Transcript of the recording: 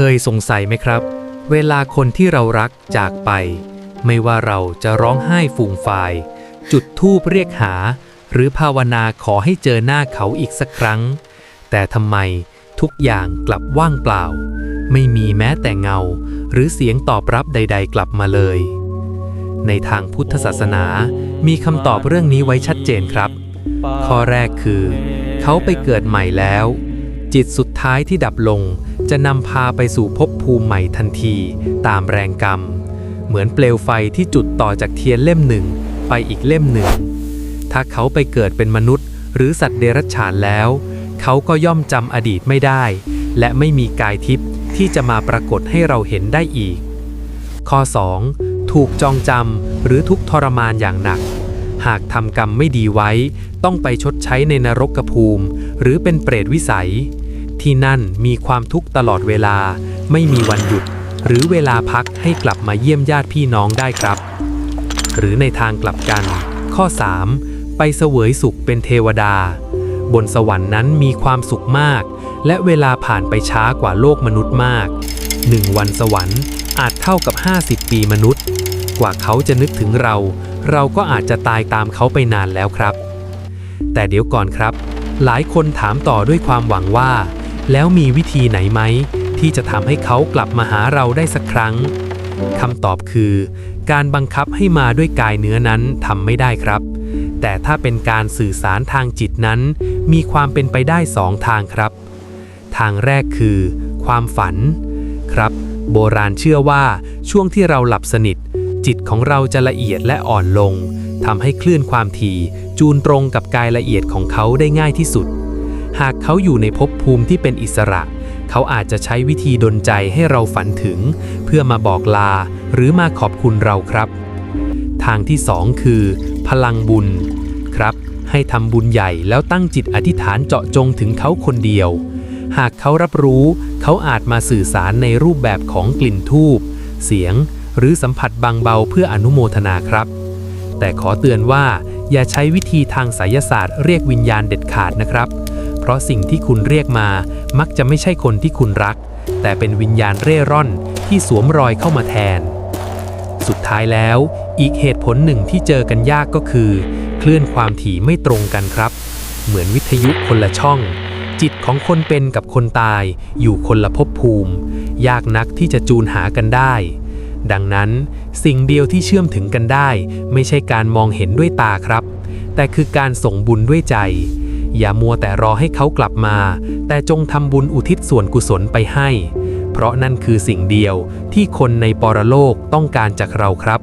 เคยสงสัยไหมครับ เวลาคนที่เรารักจากไป ไม่ว่าเราจะร้องไห้ฟูงฟาย จุดธูปเรียกหา หรือภาวนาขอให้เจอหน้าเขาอีกสักครั้ง แต่ทำไมทุกอย่างกลับว่างเปล่า ไม่มีแม้แต่เงา หรือเสียงตอบรับใด ๆ กลับมาเลย ในทางพุทธศาสนา มีคำตอบเรื่องนี้ไว้ชัดเจนครับ ข้อแรกคือ เขาไปเกิดใหม่แล้ว จิตสุดท้ายที่ดับลง จะนำพาไปสู่ภพภูมิใหม่ทันที ตามแรงกรรม เหมือนเปลวไฟที่จุดต่อจากเทียนเล่มหนึ่ง ไปอีกเล่มหนึ่ง ถ้าเขาไปเกิดเป็นมนุษย์ หรือสัตว์เดรัจฉานแล้ว เขาก็ย่อมจำอดีตไม่ได้ และไม่มีกายทิพย์ที่จะมาปรากฏให้เราเห็นได้อีก ข้อ 2. ถูกจองจำหรือทุกข์ทรมานอย่างหนัก หากทำกรรมไม่ดีไว้ ต้องไปชดใช้ในนรกภูมิ หรือเป็นเปรตวิสัย ที่นั่นมีความทุกข์ตลอดเวลา ไม่มีวันหยุด หรือเวลาพักให้กลับมาเยี่ยมญาติพี่น้องได้ครับ หรือในทางกลับกัน ข้อ 3. ไปเสวยสุขเป็นเทวดา บนสวรรค์นั้นมีความสุขมาก และเวลาผ่านไปช้ากว่าโลกมนุษย์มากหนึ่งวันสวรรค์อาจเท่ากับ 50 ปีมนุษย์ กว่าเขาจะนึกถึงเรา เราก็อาจจะตายตามเขาไปนานแล้วครับ แต่เดี๋ยวก่อนครับ หลายคนถามต่อด้วยความหวังว่า แล้วมีวิธีไหนไหม ที่จะทำให้เขากลับมาหาเราได้สักครั้งคำตอบคือ การบังคับให้มาด้วยกายเนื้อนั้นทำไม่ได้ครับ แต่ถ้าเป็นการสื่อสารทางจิตนั้น มีความเป็นไปได้สองทางครับ ทางแรกคือ ความฝัน ครับ โบราณเชื่อว่าช่วงที่เราหลับสนิท จิตของเราจะละเอียดและอ่อนลงทำให้คลื่นความถี่จูนตรงกับกายละเอียดของเขาได้ง่ายที่สุด หากเขาอยู่ในภพภูมิที่เป็นอิสระ เขาอาจจะใช้วิธีดลใจให้เราฝันถึง เพื่อมาบอกลาหรือมาขอบคุณเราครับ ทางที่สองคือ พลังบุญ ครับ ให้ทำบุญใหญ่แล้วตั้งจิตอธิษฐานเจาะจงถึงเขาคนเดียว หากเขารับรู้ เขาอาจมาสื่อสารในรูปแบบของกลิ่นทูบเสียง หรือสัมผัสบางเบาเพื่ออนุโมทนาครับ แต่ขอเตือนว่าอย่าใช้วิธีทางไสยศาสตร์เรียกวิญญาณเด็ดขาดนะครับ เพราะสิ่งที่คุณเรียกมามักจะไม่ใช่คนที่คุณรัก แต่เป็นวิญญาณเร่ร่อนที่สวมรอยเข้ามาแทน สุดท้ายแล้ว อีกเหตุผลหนึ่งที่เจอกันยากก็คือ เคลื่อนความถี่ไม่ตรงกันครับ เหมือนวิทยุคนละช่อง จิตของคนเป็นกับคนตายอยู่คนละภพภูมิ ยากนักที่จะจูนหากันได้ ดังนั้นสิ่งเดียวที่เชื่อมถึงกันได้ ไม่ใช่การมองเห็นด้วยตาครับ แต่คือการส่งบุญด้วยใจ อย่ามัวแต่รอให้เขากลับมา แต่จงทำบุญอุทิศส่วนกุศลไปให้ เพราะนั่นคือสิ่งเดียวที่คนในปรโลกต้องการจากเราครับ